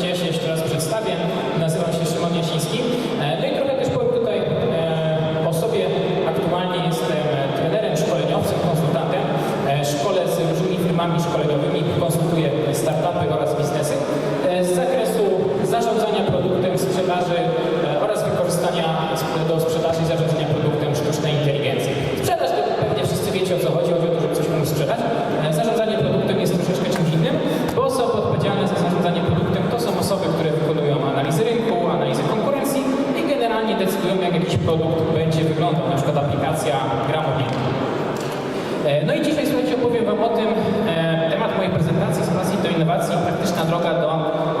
ja się jeszcze przedstawię. Nazywam się Szymon Jasiński. E, No i trochę też powiem tutaj e, o sobie. Aktualnie jestem e, trenerem, szkoleniowcem, konsultantem. E, Szkole z różnymi firmami szkoleniowymi, konsultuję startupy oraz biznesy e, z zakresu zarządzania produktem, sprzedaży e, oraz wykorzystania sp- do sprzedaży i zarządzania produktem sztucznej inteligencji. Sprzedaż to pewnie wszyscy wiecie o co chodzi, chodzi o to, żeby coś komuś sprzedać. E, Zarządzanie produktem jest troszeczkę czymś innym, bo osoby odpowiedzialne za zarządzanie produktem to są osoby, które wykonują analizy rynku, analizy konkurencji i generalnie decydują, jak jakiś produkt będzie wyglądał, na przykład aplikacja, gra mobilna. E, No i dzisiaj słuchajcie, opowiem Wam o tym, e, temat mojej prezentacji z pasji do innowacji, praktyczna droga do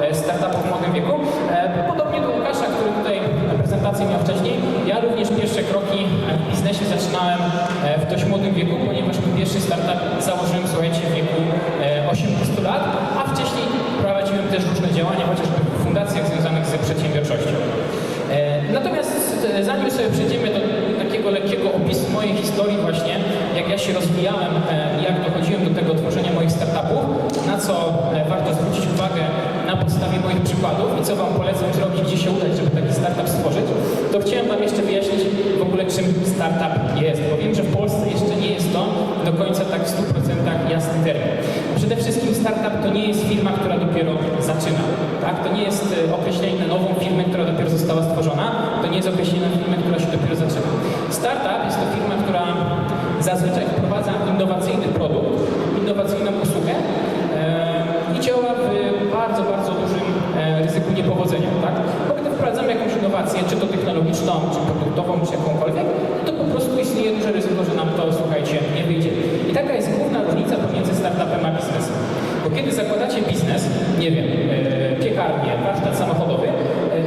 e, startupu w młodym wieku. E, Podobnie do Łukasza, który tutaj prezentację miał wcześniej, ja również pierwsze kroki w biznesie zaczynałem e, w dość młodym wieku, ponieważ mój pierwszy startup założyłem, słuchajcie, w wieku e, 18 lat, a wcześniej prowadziłem też różne działania, chociażby w fundacjach związanych z przedsiębiorczością. E, Natomiast e, zanim sobie przejdziemy do takiego lekkiego opisu mojej historii właśnie, jak ja się rozwijałem e, i jak dochodziłem do tego tworzenia moich startupów, na co e, warto zwrócić uwagę na podstawie moich przykładów i co Wam polecam zrobić, gdzie się udać, żeby taki startup stworzyć, to chciałem Wam jeszcze wyjaśnić w ogóle czym startup jest, bo wiem, że w Polsce jeszcze nie jest to do końca tak w 100% jasny termin. Przede wszystkim startup to nie jest firma, która dopiero zaczyna. Tak? To nie jest e, określenie na nową firmę, która dopiero została stworzona, to nie jest określenie na firmę, która się dopiero zaczyna. Startup jest to firma, która zazwyczaj wprowadza innowacyjny produkt, innowacyjną usługę e, i działa w bardzo, bardzo dużym e, ryzyku niepowodzenia. Tak? Bo gdy wprowadzamy jakąś innowację, czy to technologiczną, produktową, czy jakąkolwiek, to po prostu istnieje duże ryzyko, że nam to, słuchajcie, nie wyjdzie. I taka jest główna różnica pomiędzy startupem a biznesem. Bo kiedy zakładacie biznes, nie wiem, e, piekarnię, warsztat samochodowy, e,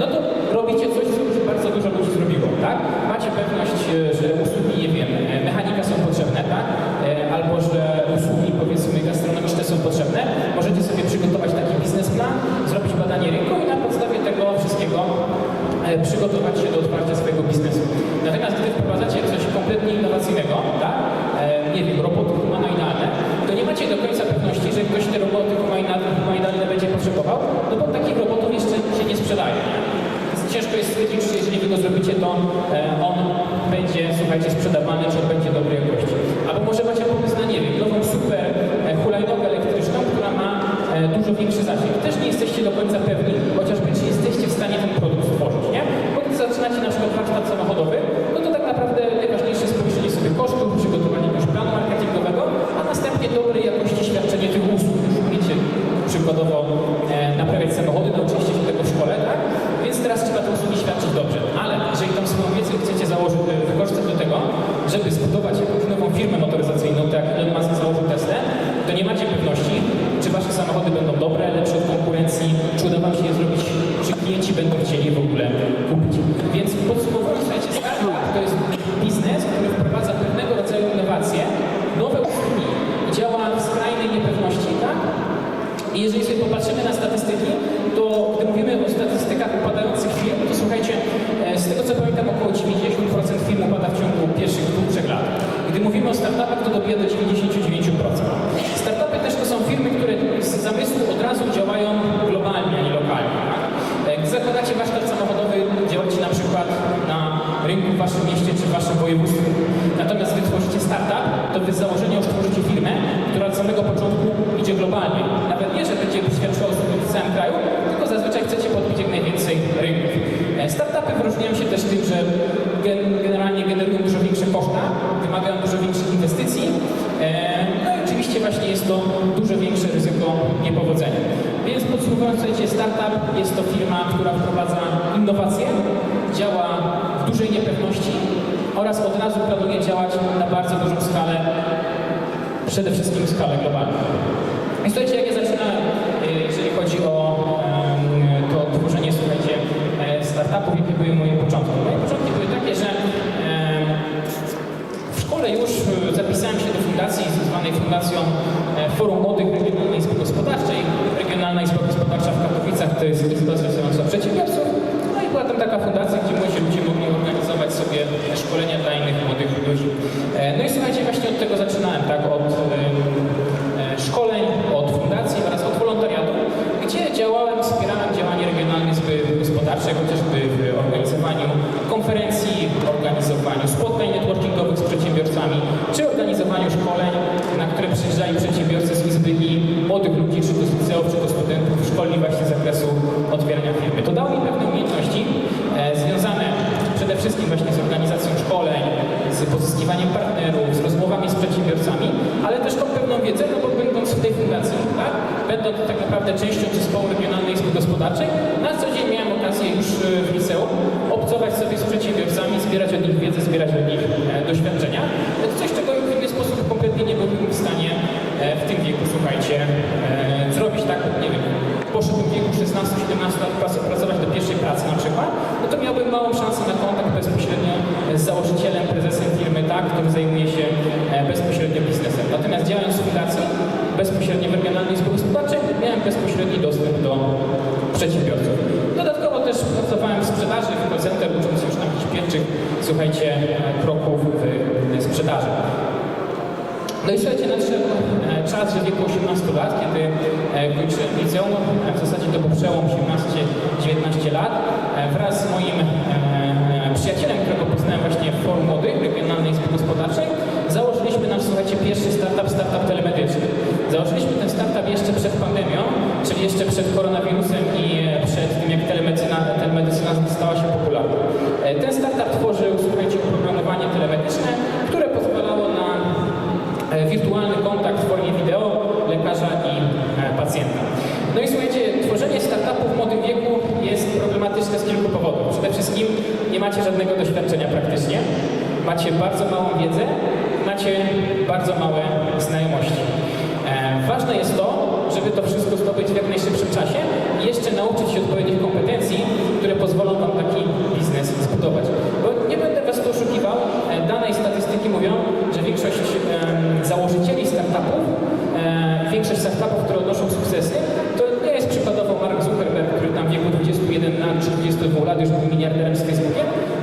no to robicie coś, co już bardzo dużo ludzi zrobiło, tak? Macie pewność, e, że usługi, nie wiem, e, mechanika są potrzebne, tak? E, Albo, że usługi, powiedzmy, gastronomiczne są potrzebne. Możecie sobie przygotować taki biznesplan, zrobić badanie rynku i na podstawie tego wszystkiego e, przygotować się do otwarcia swojego biznesu. Natomiast gdy wprowadzacie coś kompletnie innowacyjnego, tak? E, nie wiem, roboty humanoidalne, to nie macie do końca pewności, że ktoś te roboty humanoidalne humanoidalne będzie potrzebował, no bo takich robotów jeszcze się nie sprzedaje. Więc Ciężko jest stwierdzić, czy jeżeli wy go zrobicie, to e, on będzie, słuchajcie, sprzedawany, czy on będzie dobrej jakości. Startup jest to firma, która wprowadza innowacje, działa w dużej niepewności oraz od razu planuje działać na bardzo dużą skalę, przede wszystkim skalę globalną. I słuchajcie, jak ja zaczynałem, e, jeżeli chodzi o to tworzenie, słuchajcie, e, startupów, jakie były moje początki? Moje początki były takie, że w szkole już e, zapisałem się do fundacji zwanej Fundacją Forum Młodych Regionalnej Izby Gospodarczej. Regionalna Izba Gospodarcza w Katowicach to jest izba zrzeszająca przedsiębiorców. No i była tam taka fundacja, gdzie młodzi ludzie mogli organizować sobie szkolenia dla innych młodych ludzi. E, No i słuchajcie, właśnie od tego zaczynałem, tak, od em, e, szkoleń, od fundacji oraz od wolontariatu, gdzie działałem, wspierałem działalność sprzedaży, chociażby w organizowaniu konferencji, organizowaniu spotkań networkingowych z przedsiębiorcami, czy organizowaniu szkoleń, na które przyjeżdżali przedsiębiorcy z Izby i młodych ludzi, czy to z liceów, czy to studentów, szkolni właśnie z zakresu otwierania firmy. To dało mi pewne umiejętności e, związane przede wszystkim właśnie z organizacją szkoleń, z pozyskiwaniem partnerów, z rozmowami z przedsiębiorcami, ale też tą pewną wiedzę, no bo będąc w tej fundacji, tak, będąc tak naprawdę częścią zespołu regionalnej izby gospodarczej, na co dzień miałem okazję już e, w liceum obcować sobie z przedsiębiorcami, zbierać od nich wiedzę, zbierać od nich e, doświadczenia. To coś, czego w inny sposób kompletnie nie byłbym w stanie e, w tym wieku, słuchajcie, e, zrobić tak, nie wiem, poszedłbym w wieku 16-17 lat prac- pracować do pierwszej pracy na przykład, no to miałbym małą szansę na kontakt bezpośrednio z założycielem, prezesem firmy, tak, który zajmuje się e, bezpośrednio biznesem. Natomiast działając w fundacji, bezpośrednio w regionalnej izbie gospodarczej, miałem bezpośredni dostęp do przedsiębiorców. Dodatkowo też pracowałem w sprzedaży, w call center, ucząc już tam jakichś pierwszych, słuchajcie, kroków w sprzedaży. No i słuchajcie, nadszedł czas, że w wieku 18 lat, kiedy e, kończyłem liceum, e, w zasadzie to był przełom 18-19 lat, e, wraz z moim przyjacielem, którego poznałem właśnie w Forum Młodych Regionalnej Izby Gospodarczej, założyliśmy nasz, słuchajcie, pierwszy startup, startup telemedyczny. Założyliśmy ten startup jeszcze przed pandemią, czyli jeszcze przed koronawirusem i przed tym, jak telemedycyna, telemedycyna stała się popularna. Ten startup tworzył, słuchajcie, oprogramowanie telemedyczne, które pozwalało na e, wirtualny kontakt w formie wideo lekarza i e, pacjenta. No i słuchajcie, tworzenie startupu w młodym wieku jest problematyczne z kilku powodów. Przede wszystkim nie macie żadnego doświadczenia praktycznie, macie bardzo małą wiedzę, macie bardzo małe znajomości. E, ważne jest to, żeby to wszystko zdobyć w jak najszybszym czasie i jeszcze nauczyć się odpowiednich kompetencji, które pozwolą Wam taki biznes zbudować. Bo nie będę Was tu oszukiwał, e, dane i statystyki mówią, że większość założycieli startupów, e, większość startupów, które odnoszą sukcesy, to nie jest przykładowo Mark Zuckerberg, który tam w wieku 21 lat czy 22 lat już był miliarderem z Facebookiem.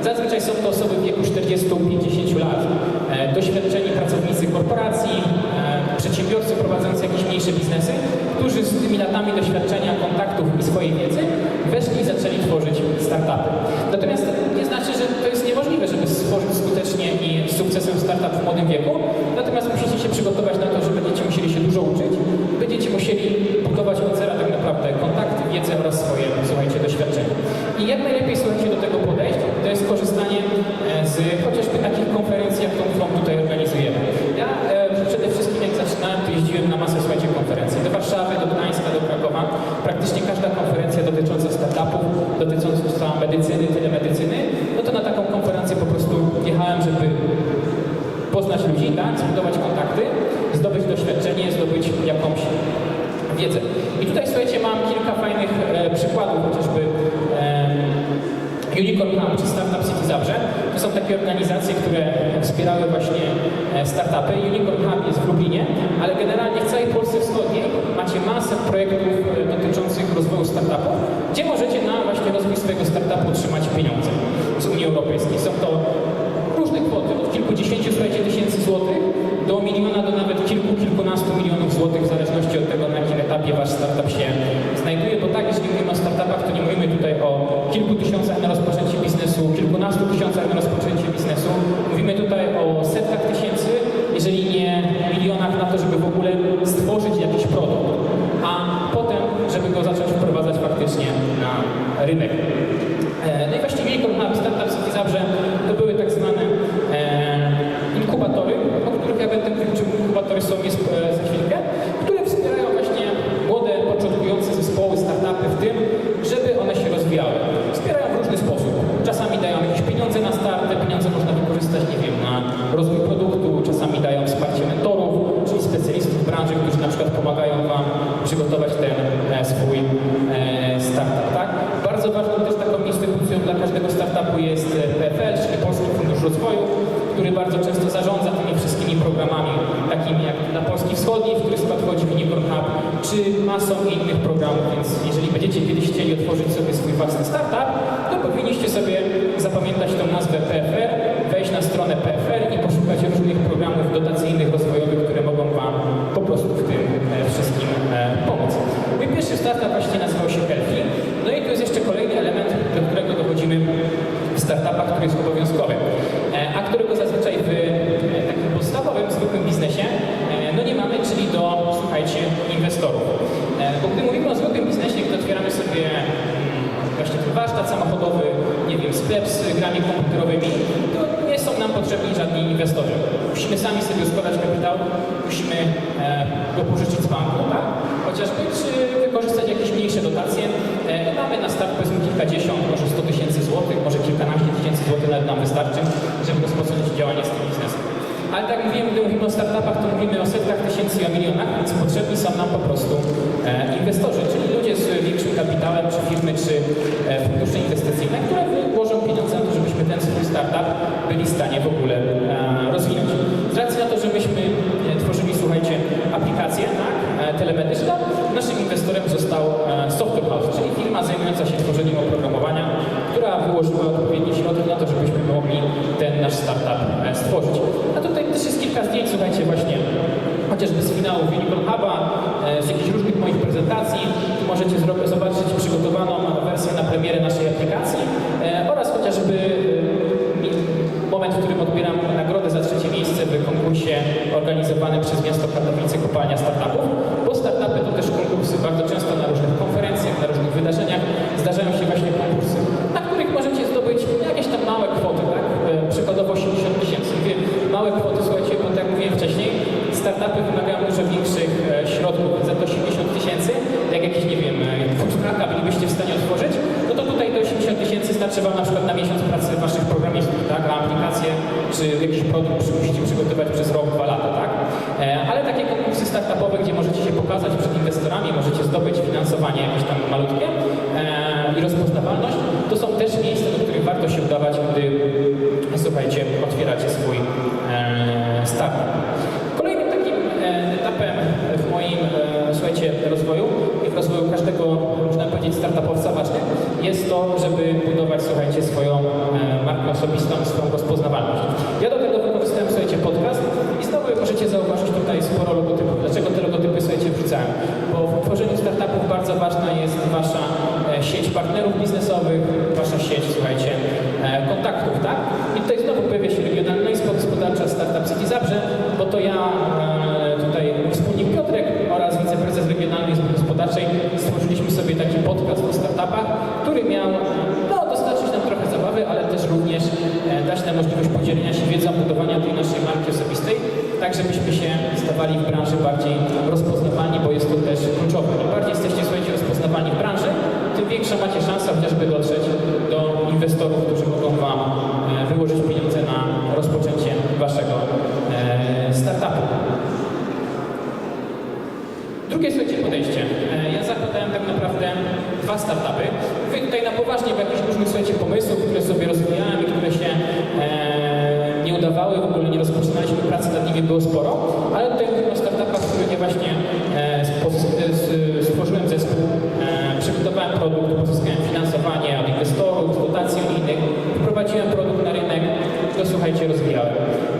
Zazwyczaj są to osoby w wieku 40-50 lat. E, doświadczeni pracownicy korporacji, e, przedsiębiorcy prowadzący jakieś mniejsze biznesy, którzy z tymi latami doświadczenia, kontaktów i swojej wiedzy weszli i zaczęli tworzyć startupy. Natomiast to nie znaczy, że to jest niemożliwe, żeby stworzyć skutecznie i z sukcesem startup w młodym wieku. Natomiast musicie się przygotować na to, że będziecie musieli się dużo uczyć, będziecie musieli budować od zera tak naprawdę kontakty, wiedzę oraz swoje, słuchajcie, doświadczenia. I jak najlepiej, słuchajcie, do tego podejść, to jest korzystanie e, z chociażby takich konferencji, jak tą, którą tutaj organizujemy. Ja e, przede wszystkim, jak zaczynałem, to jeździłem na masę, słuchajcie, konferencji. Do Warszawy, do Gdańska, do Krakowa. Praktycznie każda konferencja dotycząca startupów, dotycząca medycyny, telemedycyny, no to na taką konferencję po prostu jechałem, żeby poznać ludzi, tak, zbudować kontakty, zdobyć doświadczenie, zdobyć jakąś wiedzę. I tutaj, słuchajcie, mam kilka fajnych e, przykładów, chociażby e, Unicorn Hub czy Startup City Zabrze. To są takie organizacje, które wspierały właśnie e, startupy. Unicorn Hub jest w Lublinie, ale generalnie w całej Polsce Wschodniej macie masę projektów e, dotyczących rozwoju startupów, gdzie możecie na właśnie rozwój swojego startupu otrzymać pieniądze z Unii Europejskiej. Są to różne kwoty, od kilkudziesięciu, słuchajcie, tysięcy złotych do miliona, do nawet kilku, kilkunastu milionów złotych, w zależności od tego, na jakim etapie wasz startup się znajduje, bo tak, jeżeli mówimy o startupach, to nie mówimy tutaj o kilku tysiącach na rozpoczęcie biznesu, kilkunastu tysiącach na rozpoczęcie biznesu. Mówimy tutaj o setkach tysięcy, jeżeli nie milionach na to, żeby w ogóle stworzyć jakiś produkt, a potem, żeby go zacząć wprowadzać faktycznie na rynek. E, No i właśnie Unicorn Hub, Startup City Zabrze to były tak zwane e, inkubatory, o których ja będę mówił, czym inkubatory są jest e, za chwilkę, które wspierają właśnie młode, początkujące zespoły, startupy w tym, żeby one się rozwijały. Wspierają w różny sposób. Czasami dają jakieś pieniądze na start, te pieniądze można wykorzystać, nie wiem, na rozwój produktu, czasami dają wsparcie mentorów, czyli specjalistów w branży, którzy na przykład pomagają Wam przygotować ten e, swój e, startup, tak? Bardzo ważną też taką instytucją dla każdego startupu jest e, PFL, czyli Polski Fundusz Rozwoju, który bardzo często zarządza tymi wszystkimi programami, takimi jak na Polski Wschodniej, w który skład wchodzi Unicorn Hub, czy masą innych programów, więc jeżeli będziecie kiedyś chcieli otworzyć sobie swój własny startup, to powinniście sobie zapamiętać tą nazwę PFR, wejść na stronę PFR i poszukać różnych programów dotacyjnych, rozwojowych, które mogą Wam po prostu w tym e, wszystkim e, pomóc. Mój pierwszy startup właśnie nazywał się Helfi. No i tu jest jeszcze kolejny element, do którego sklep z grami komputerowymi, to nie są nam potrzebni Musimy sami sobie składać kapitał, musimy e, go pożyczyć z banku, tak? chociażby, czy wykorzystać jakieś mniejsze dotacje. E, mamy na start powiedzmy kilkadziesiąt, może 100 tysięcy złotych, może kilkanaście tysięcy złotych nawet nam wystarczy, żeby rozpocząć działanie z tym biznesem. Ale tak mówimy, gdy mówimy o startupach, to mówimy o setkach tysięcy i o milionach, więc potrzebni są nam po prostu e, inwestorzy, czyli ludzie z większym kapitałem, czy firmy, czy e, fundusze inwestycyjne, które włożą pieniądze na to, żebyśmy ten swój startup byli w stanie w ogóle Z racji na to, że myśmy e, tworzyli, słuchajcie, aplikację, tak, e, telemedyczną, naszym inwestorem został e, Software House, czyli firma zajmująca się tworzeniem oprogramowania, która wyłożyła odpowiednie środki na to, żebyśmy mogli ten nasz startup stworzyć. A tutaj też jest kilka zdjęć, słuchajcie, właśnie chociażby z finału Unicorn Huba, z jakichś różnych moich prezentacji. Możecie zobaczyć przygotowaną wersję na premierę naszej aplikacji e, oraz chociażby e, mi- moment, w którym odbieram nagrodę za trzecie miejsce w konkursie organizowanym przez miasto Katowice Kopalnia Startupów, bo startupy to też konkursy. Bardzo często na różnych konferencjach, na różnych wydarzeniach zdarzają się właśnie konkursy, na których możecie zdobyć jakieś tam małe kwoty, tak? E, Przykładowo 80 tysięcy. Mówię małe kwoty, słuchajcie, bo tak jak mówiłem wcześniej, startupy wymagają dużo większych e, środków, więc za to 80 tysięcy, jak jakiś, nie wiem, e, food trucka bylibyście w stanie otworzyć, no to tutaj do 80 tysięcy starczy Wam na przykład na miesiąc pracy Waszych programistów, tak, a aplikację czy jakiś produkt przy- musicie przygotować przez rok, dwa lata, tak. E, ale takie konkursy startupowe, gdzie możecie się pokazać przed inwestorami, możecie zdobyć finansowanie jakieś tam malutkie e, i rozpoznawalność, to są też miejsca, do których warto się udawać, gdy, słuchajcie, otwieracie swój e, startup. Kolejnym takim e, etapem w moim, e, słuchajcie, rozwoju i w rozwoju każdego, można powiedzieć, startupowca właśnie, jest to, żeby budować, słuchajcie, swoją e, markę osobistą, swoją rozpoznawalność. Ja do tego wykorzystałem, słuchajcie, podcast i znowu możecie zauważyć tutaj sporo logotypów. Dlaczego te logotypy, słuchajcie, wrzucałem? Bo w tworzeniu startupów bardzo ważna jest wasza e, sieć partnerów biznesowych, wasza sieć, słuchajcie, e, kontaktów, tak? I tutaj znowu pojawia się Regionalna Izba Gospodarcza Startup City Zabrze, bo to ja e, tutaj mój wspólnik Piotrek oraz wiceprezes Regionalnej Izby Gospodarczej stworzyliśmy sobie taki podcast o startupach, który miał no, dostarczyć nam trochę zabawy, ale też również e, dać nam możliwość podzielenia się wiedzą, budowania tej naszej marki osobistej, tak żebyśmy się stawali w branży bardziej rozpoznawalni, bo jest to też kluczowe. Im bardziej jesteście, słuchajcie, rozpoznawalni w branży, tym większa macie szansa chociażby dotrzeć do inwestorów, którzy mogą Wam e, wyłożyć pieniądze na rozpoczęcie Waszego e, startupu. Drugie, słuchajcie, podejście. E, Ja zakładałem tak naprawdę dwa startupy. Mówię tutaj na poważnie, bo jakichś różnych, słuchajcie, pomysłów, które sobie rozwijałem było sporo, ale tutaj mówimy o startupach, w których właśnie e, stworzyłem zespół, e, przygotowałem produkt, pozyskałem finansowanie od inwestorów, dotacji od innych, wprowadziłem produkt na rynek, to słuchajcie, rozwijałem.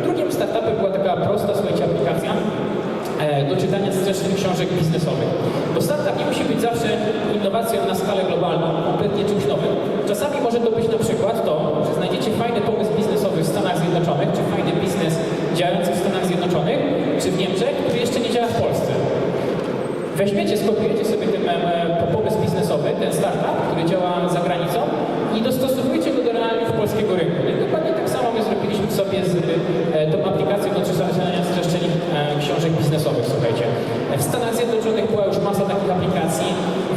Drugim startupem była taka prosta, słuchajcie, aplikacja, e, do czytania streszczeń książek biznesowych. Bo startup nie musi być zawsze innowacją na skalę globalną, kompletnie czymś nowym. Czasami może to być na przykład to, że znajdziecie fajny pomysł biznesowy w Stanach Zjednoczonych, czy fajny biznes działający w Stanach Zjednoczonych, czy w Niemczech, który jeszcze nie działa w Polsce. Weźmiecie, skopiujecie sobie ten e, pomysł biznesowy, ten startup, który działa za granicą i dostosowujecie go do realiów polskiego rynku. I dokładnie tak samo my zrobiliśmy sobie z e, tą aplikacją do czytania streszczeń e, książek biznesowych, słuchajcie. W Stanach Zjednoczonych była już masa takich aplikacji,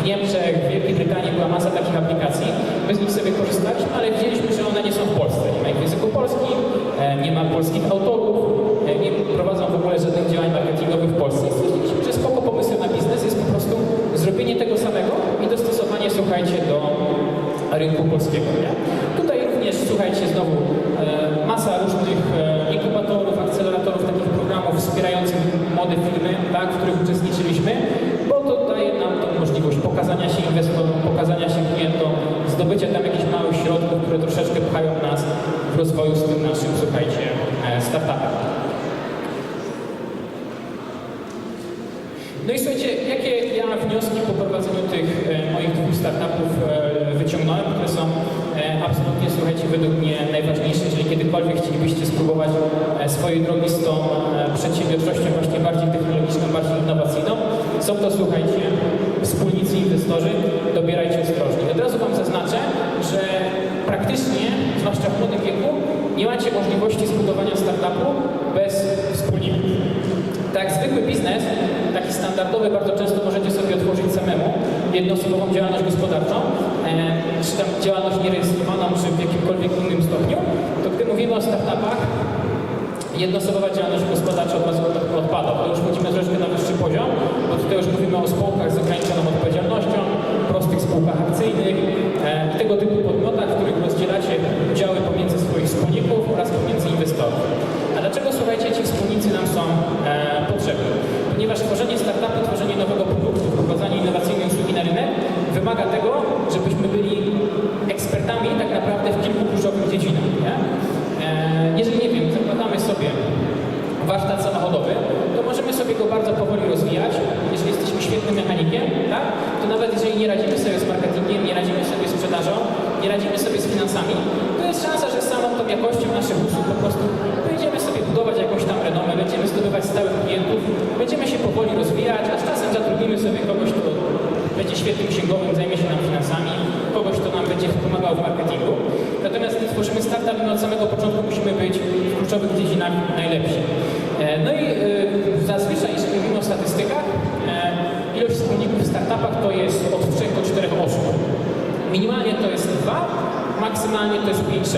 w Niemczech, w Wielkiej Brytanii była masa takich aplikacji. My z nich sobie korzystaliśmy, ale widzieliśmy, że one nie są w Polsce. Nie ma ich języku polskim, nie ma polskich autorów, e, nie prowadzą w ogóle żadnych działań marketingowych w Polsce. I stwierdziliśmy, że spoko pomysłem na biznes jest po prostu zrobienie tego samego i dostosowanie, słuchajcie, do rynku polskiego. Nie? Tutaj również, słuchajcie, znowu e, masa różnych e, inkubatorów, akceleratorów, takich programów wspierających młode firmy, tak, w których uczestniczyliśmy, bo to daje nam tą możliwość pokazania się inwestorom, pokazania się klientom, zdobycia tam jakichś małych środków, które troszeczkę pchają nas w rozwoju z tym naszym, słuchajcie, e, startupem. No i słuchajcie, jakie ja wnioski po prowadzeniu tych e, moich dwóch startupów e, wyciągnąłem, które są e, absolutnie, słuchajcie, według mnie najważniejsze, jeżeli kiedykolwiek chcielibyście spróbować swojej drogi z tą przedsiębiorczością właśnie bardziej technologiczną, bardziej innowacyjną, są to, słuchajcie, wspólnicy, inwestorzy, dobierajcie ostrożnie. Od razu Wam zaznaczę, że praktycznie, zwłaszcza w młodym wieku, nie macie możliwości zbudowania startupu bez wspólników. Tak, zwykły biznes, taki standardowy, bardzo często możecie sobie otworzyć samemu jednoosobową działalność gospodarczą, e, czy tam działalność nierejestrowaną, czy w jakimkolwiek innym stopniu, to gdy mówimy o startupach, jednoosobowa działalność gospodarcza od razu odpada, bo już wchodzimy troszkę na wyższy poziom, bo tutaj już mówimy o spółkach z ograniczoną odpowiedzialnością, prostych spółkach akcyjnych e, i tego typu podmiotach, w których rozdzielacie udziały pomiędzy swoich wspólników oraz pomiędzy inwestorów. A dlaczego, słuchajcie, ci wspólnicy nam są e, tworzenie nowego produktu, wprowadzanie innowacyjnej usługi na rynek wymaga tego, żebyśmy byli ekspertami tak naprawdę w kilku kluczowych dziedzinach. Nie? E, Jeżeli, nie wiem, zakładamy sobie warsztat samochodowy, to możemy sobie go bardzo powoli rozwijać. Jeżeli jesteśmy świetnym mechanikiem, tak? to nawet jeżeli nie radzimy sobie z marketingiem, nie radzimy sobie z sprzedażą, nie radzimy sobie z finansami, to jest szansa, że samą tą jakością naszych usług po prostu będziemy sobie budować jakąś tam renomę, będziemy zdobywać stałych klientów, będziemy się powoli rozwijać, a z czasem zatrudnimy sobie kogoś, kto będzie świetnym księgowym, zajmie się nam finansami, kogoś, kto nam będzie pomagał w marketingu. Natomiast gdy tworzymy startup, my od samego początku musimy być w kluczowych dziedzinach najlepsi. E, No i e, zazwyczaj, jeżeli mówimy o statystykach, e, ilość wspólników w startupach to jest od 3 do 4 osób. Minimalnie to jest 2, maksymalnie to jest 5-6.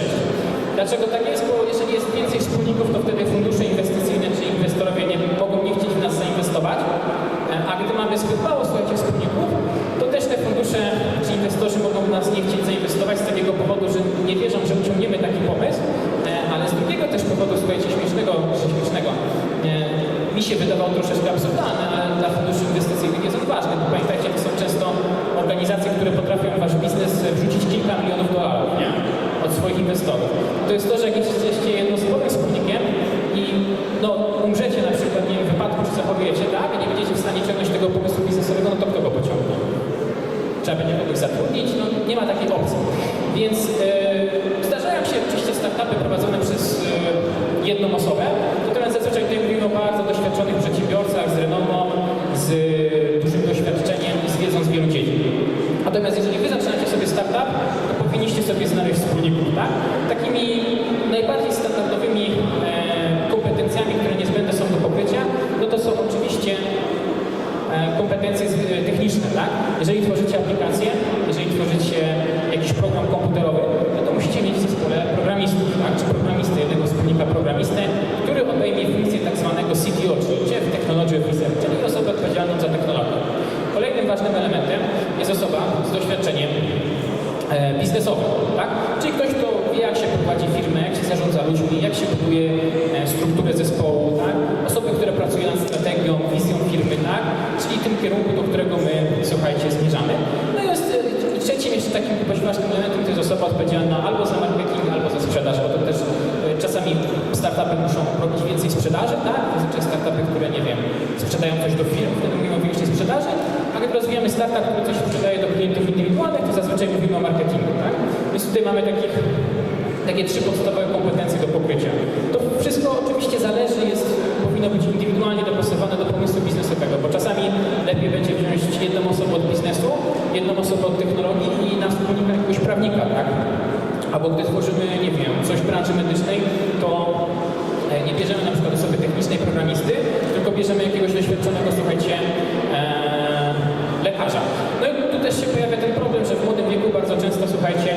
Dlaczego tak jest? Bo jeżeli jest więcej wspólników, to wtedy fundusze inwestycyjne To jest to, że jak doświadczeniem e, biznesowym, tak? Czyli ktoś, kto wie, jak się prowadzi firmę, jak się zarządza ludźmi, jak się buduje e, strukturę zespołu, tak? Osoby, które pracują nad strategią, wizją firmy, tak? Czyli tym kierunku, do którego my, słuchajcie, zmierzamy. No i jest e, trzecim jeszcze takim ważnym elementem to jest osoba odpowiedzialna albo za marketing, albo za sprzedaż, bo to też czasami startupy muszą robić więcej sprzedaży, tak? Zazwyczaj startupy, które, nie wiem, sprzedają coś do firm, wtedy mówimy o większej sprzedaży, a gdy rozwijamy startup, który coś sprzedaje do klientów indywidualnych, to zazwyczaj mówimy o marketingu, tak? Więc tutaj mamy takich, takie trzy podstawowe kompetencje do pokrycia. To wszystko oczywiście zależy, jest, powinno być indywidualnie dopasowane do pomysłu biznesowego, bo czasami lepiej będzie wziąć jedną osobę od biznesu, jedną osobę od technologii i na wspólnika jakiegoś prawnika, tak? Albo gdy tworzymy, nie wiem, coś w branży medycznej, to e, nie bierzemy na przykład osoby technicznej programisty, tylko bierzemy jakiegoś doświadczonego, słuchajcie, e, lekarza. No i tu też się pojawia ten problem, że w młodym wieku bardzo często, słuchajcie,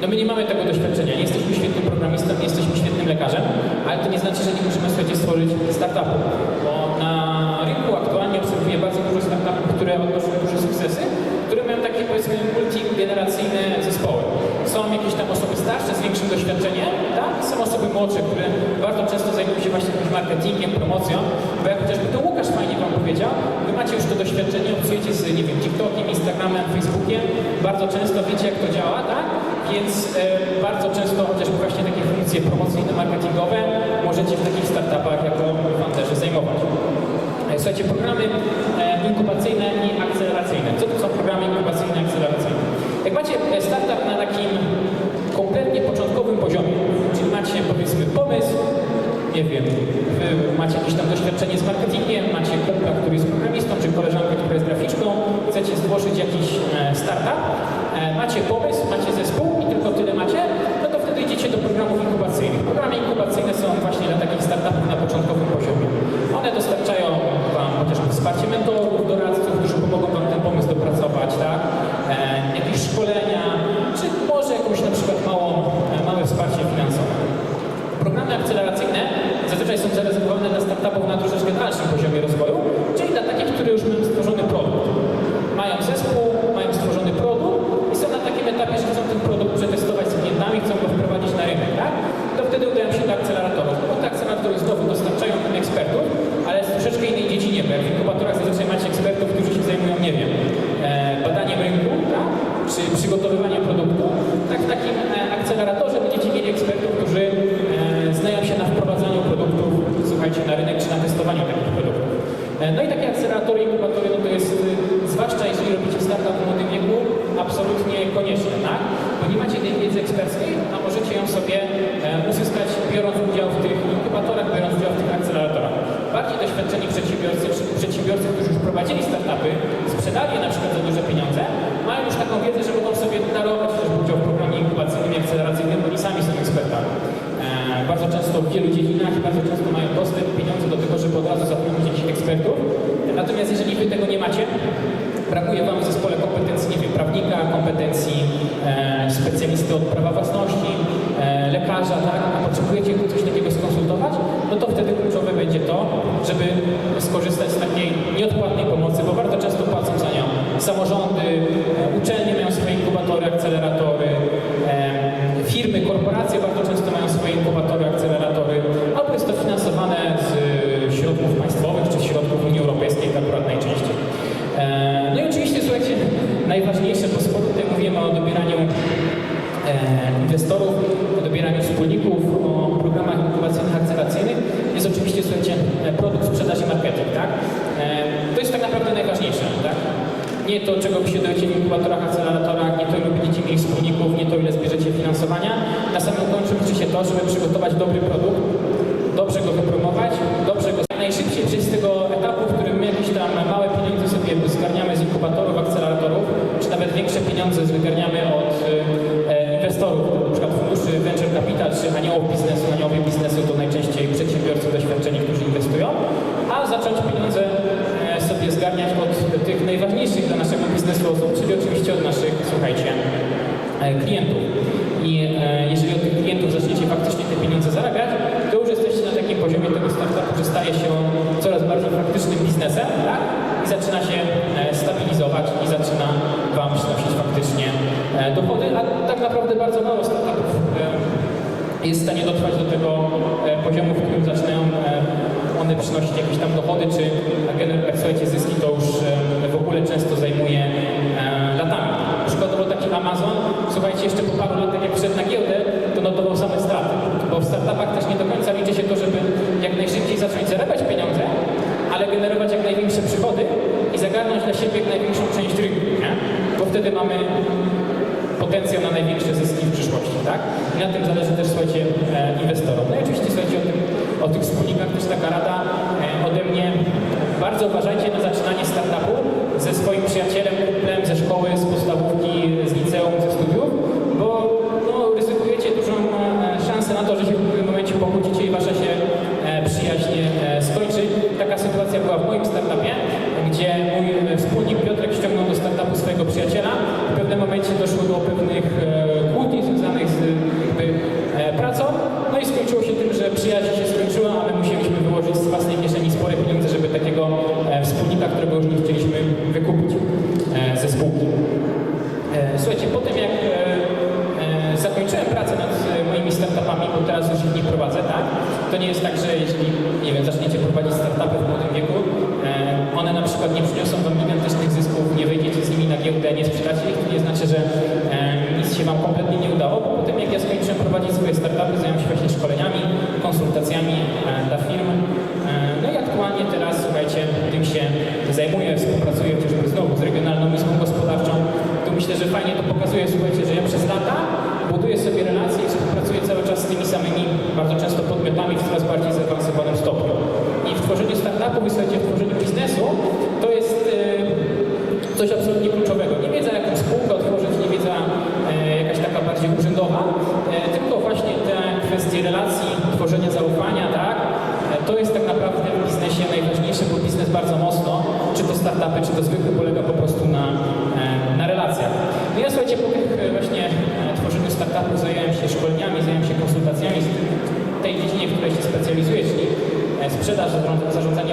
no my nie mamy tego doświadczenia, nie jesteśmy świetnym programistą, nie jesteśmy świetnym lekarzem, ale to nie znaczy, że nie możemy słuchajcie, stworzyć startupu, bo na rynku aktualnie obserwuję bardzo dużo startupów, które odnoszą duże sukcesy, które mają takie powiedzmy multigeneracyjne zespoły. Są jakieś tam osoby starsze z większym doświadczeniem, tak? Są osoby młodsze, które bardzo często zajmują się właśnie marketingiem, promocją, bo jak chociażby to Łukasz fajnie Wam powiedział, Wy macie już to doświadczenie, obcujecie z, nie wiem, TikTokiem, Instagramem, Facebookiem, bardzo często wiecie jak to działa, tak? Więc e, bardzo często chociażby właśnie takie funkcje promocyjne, marketingowe możecie w takich startupach jako fanterzy zajmować. E, Słuchajcie, programy e, inkubacyjne i akceleracyjne. Co to są programy inkubacyjne i akceleracyjne? Jak macie e, startup na takim kompletnie początkowym poziomie, czyli macie powiedzmy pomysł, nie wiem, macie jakieś tam doświadczenie z marketingiem, macie kumpla, który jest programistą, czy koleżankę, która jest graficzką, chcecie złożyć jakiś e, startup, e, macie pomysł, macie zespół i tylko tyle macie, no to wtedy idziecie do programów inkubacyjnych. Programy inkubacyjne są właśnie dla takich startupów na początkowym to, żeby przygotować dobry produkt, dobrze go wypromować, dobrze go jest w stanie dotrwać do tego e, poziomu, w którym zaczynają e, one przynosić jakieś tam dochody, czy generować, zyski, to już e, w ogóle często zajmuje latami. Przykładowo taki Amazon, słuchajcie, jeszcze po paru latach jak wszedł na giełdę, to notował same straty, bo w startupach też nie do końca liczy się to, żeby jak najszybciej zacząć zarabiać pieniądze, ale generować jak największe przychody i zagarnąć dla siebie jak największą część rynku, nie? bo wtedy mamy potencjał na największe zyski w przyszłości, tak? I na tym zależy też, słuchajcie, e, inwestorom. No i oczywiście, słuchajcie, o, tym, o tych wspólnikach też taka rada e, ode mnie. Bardzo uważajcie na zaczynanie startupu ze swoim przyjacielem, ze szkoły, z podstawówki, z liceum, fajnie to pokazuje, słuchajcie, że ja przez lata buduję sobie relacje i współpracuję cały czas z tymi samymi, bardzo często podmiotami w coraz bardziej zaawansowanym stopniu. I w tworzeniu startupu, w w tworzeniu biznesu, to jest e, coś absolutnie kluczowego. Nie wiedza, jaką spółkę otworzyć, nie wiedza yy, jakaś taka bardziej urzędowa, yy, tylko właśnie te kwestie relacji, tworzenia zaufania, tak? To jest tak naprawdę w biznesie najważniejsze, bo biznes bardzo mocno, czy to startupy, czy to zwykły polega e,